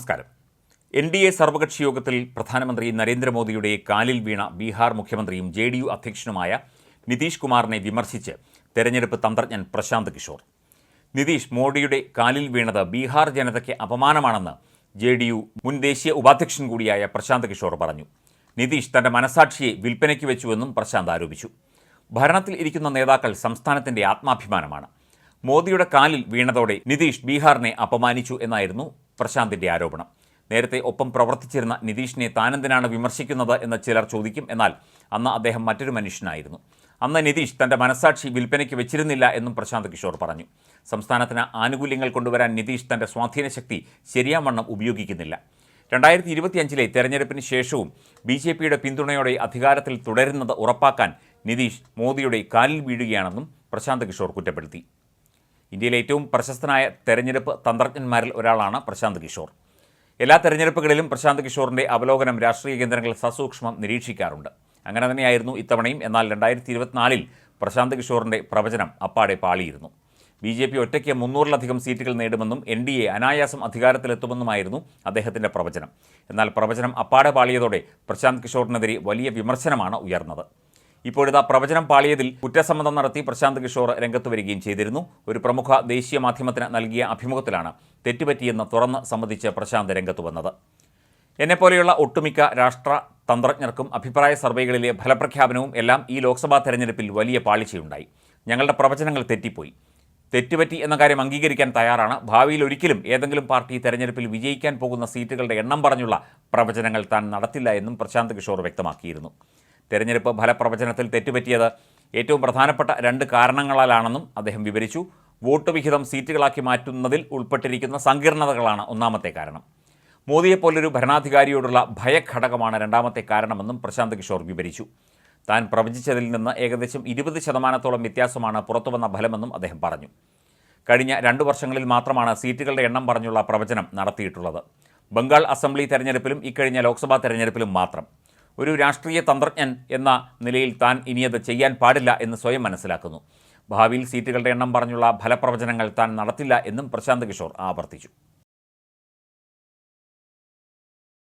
നമസ്കാരം. N D A സർവകക്ഷി യോഗത്തിൽ പ്രധാനമന്ത്രി നരേന്ദ്രമോദിയുടെ കാലിൽ വീണ ബീഹാർ മുഖ്യമന്ത്രിയും ജെ ഡി യു അധ്യക്ഷനുമായ നിതീഷ് കുമാറിനെ വിമർശിച്ച് തെരഞ്ഞെടുപ്പ് തന്ത്രജ്ഞൻ പ്രശാന്ത് കിഷോർ. നിതീഷ് മോഡിയുടെ കാലിൽ വീണത് ബീഹാർ ജനതയ്ക്ക് അപമാനമാണെന്ന് ജെ ഡി യു മുൻ ദേശീയ ഉപാധ്യക്ഷൻ കൂടിയായ പ്രശാന്ത് കിഷോർ പറഞ്ഞു. നിതീഷ് തന്റെ മനസാക്ഷിയെ വിൽപ്പനയ്ക്ക് വെച്ചുവെന്നും പ്രശാന്ത് ആരോപിച്ചു. ഭരണത്തിൽ ഇരിക്കുന്ന നേതാക്കൾ സംസ്ഥാനത്തിന്റെ ആത്മാഭിമാനമാണ്. മോദിയുടെ കാലിൽ വീണതോടെ നിതീഷ് ബീഹാറിനെ അപമാനിച്ചു എന്നായിരുന്നു പ്രശാന്തിന്റെ ആരോപണം. നേരത്തെ ഒപ്പം പ്രവർത്തിച്ചിരുന്ന നിതീഷിനെ താനെന്തിനാണ് വിമർശിക്കുന്നത് എന്ന് ചിലർ ചോദിക്കും. എന്നാൽ അന്ന് അദ്ദേഹം മറ്റൊരു മനുഷ്യനായിരുന്നു. അന്ന് നിതീഷ് തന്റെ മനസാക്ഷി വിൽപ്പനയ്ക്ക് വെച്ചിരുന്നില്ല എന്നും പ്രശാന്ത് കിഷോർ പറഞ്ഞു. സംസ്ഥാനത്തിന് ആനുകൂല്യങ്ങൾ കൊണ്ടുവരാൻ നിതീഷ് തന്റെ സ്വാധീനശക്തി ശരിയാവണ്ണം ഉപയോഗിക്കുന്നില്ല. രണ്ടായിരത്തി ഇരുപത്തിയഞ്ചിലെ തെരഞ്ഞെടുപ്പിന് ശേഷവും ബി ജെ പിയുടെ പിന്തുണയോടെ അധികാരത്തിൽ തുടരുന്നത് ഉറപ്പാക്കാൻ നിതീഷ് മോദിയുടെ കാലിൽ വീഴുകയാണെന്നും പ്രശാന്ത് കിഷോർ കുറ്റപ്പെടുത്തി. ഇന്ത്യയിലെ ഏറ്റവും പ്രശസ്തനായ തെരഞ്ഞെടുപ്പ് തന്ത്രജ്ഞന്മാരിൽ ഒരാളാണ് പ്രശാന്ത് കിഷോർ. എല്ലാ തെരഞ്ഞെടുപ്പുകളിലും പ്രശാന്ത് കിഷോറിന്റെ അവലോകനം രാഷ്ട്രീയ കേന്ദ്രങ്ങൾ സസൂക്ഷ്മം നിരീക്ഷിക്കാറുണ്ട്. അങ്ങനെ തന്നെയായിരുന്നു ഇത്തവണയും എന്നാൽ രണ്ടായിരത്തി ഇരുപത്തിനാലിൽ പ്രശാന്ത് കിഷോറിന്റെ പ്രവചനം അപ്പാടെ പാളിയിരുന്നു. ബി ജെ പി ഒറ്റയ്ക്ക് മുന്നൂറിലധികം സീറ്റുകൾ നേടുമെന്നും എൻ ഡി എ അനായാസം അധികാരത്തിലെത്തുമെന്നുമായിരുന്നു അദ്ദേഹത്തിന്റെ പ്രവചനം. എന്നാൽ പ്രവചനം അപ്പാടെ പാളിയതോടെ പ്രശാന്ത് കിഷോറിനെതിരെ വലിയ വിമർശനമാണ് ഉയർന്നത്. ഇപ്പോഴിതാ പ്രവചനം പാളിയതിൽ കുറ്റസമ്മതം നടത്തി പ്രശാന്ത് കിഷോർ രംഗത്ത് വരികയും ചെയ്തിരുന്നു. ഒരു പ്രമുഖ ദേശീയ മാധ്യമത്തിന് നൽകിയ അഭിമുഖത്തിലാണ് തെറ്റുപറ്റിയെന്ന് തുറന്ന് സമ്മതിച്ച് പ്രശാന്ത് രംഗത്ത് വന്നത്. എന്നെപ്പോലെയുള്ള ഒട്ടുമിക്ക രാഷ്ട്ര തന്ത്രജ്ഞർക്കും അഭിപ്രായ സർവേകളിലെ ഫലപ്രഖ്യാപനവും എല്ലാം ഈ ലോക്സഭാ തെരഞ്ഞെടുപ്പിൽ വലിയ പാളിച്ചയുണ്ടായി. ഞങ്ങളുടെ പ്രവചനങ്ങൾ തെറ്റിപ്പോയി. തെറ്റുപറ്റി എന്ന കാര്യം അംഗീകരിക്കാൻ തയ്യാറാണ്. ഭാവിയിൽ ഒരിക്കലും ഏതെങ്കിലും പാർട്ടി തെരഞ്ഞെടുപ്പിൽ വിജയിക്കാൻ പോകുന്ന സീറ്റുകളുടെ എണ്ണം പറഞ്ഞുള്ള പ്രവചനങ്ങൾ താൻ നടത്തില്ല എന്നും പ്രശാന്ത് കിഷോർ വ്യക്തമാക്കിയിരുന്നു. തെരഞ്ഞെടുപ്പ് ഫലപ്രവചനത്തിൽ തെറ്റുപറ്റിയത് ഏറ്റവും പ്രധാനപ്പെട്ട രണ്ട് കാരണങ്ങളാലാണെന്നും അദ്ദേഹം വിവരിച്ചു. വോട്ട് വിഹിതം സീറ്റുകളാക്കി മാറ്റുന്നതിൽ ഉൾപ്പെട്ടിരിക്കുന്ന സങ്കീർണതകളാണ് ഒന്നാമത്തെ കാരണം. മോദിയെപ്പോലൊരു ഭരണാധികാരിയോടുള്ള ഭയഘടകമാണ് രണ്ടാമത്തെ കാരണമെന്നും പ്രശാന്ത് കിഷോർ വിവരിച്ചു. താൻ പ്രവചിച്ചതിൽ നിന്ന് ഏകദേശം ഇരുപത് ശതമാനത്തോളം വ്യത്യാസമാണ് പുറത്തുവന്ന ഫലമെന്നും അദ്ദേഹം പറഞ്ഞു. കഴിഞ്ഞ രണ്ടു വർഷങ്ങളിൽ മാത്രമാണ് സീറ്റുകളുടെ എണ്ണം പറഞ്ഞുള്ള പ്രവചനം നടത്തിയിട്ടുള്ളത്. ബംഗാൾ അസംബ്ലി തെരഞ്ഞെടുപ്പിലും ഇക്കഴിഞ്ഞ ലോക്സഭാ തെരഞ്ഞെടുപ്പിലും മാത്രം. ഒരു രാഷ്ട്രീയ തന്ത്രജ്ഞൻ എന്ന നിലയിൽ താൻ ഇനിയത് ചെയ്യാൻ പാടില്ല എന്ന് സ്വയം മനസ്സിലാക്കുന്നു. ഭാവിയിൽ സീറ്റുകളുടെ എണ്ണം പറഞ്ഞുള്ള ഫലപ്രവചനങ്ങൾ താൻ നടത്തില്ല എന്നും പ്രശാന്ത് കിഷോർ ആവർത്തിച്ചു.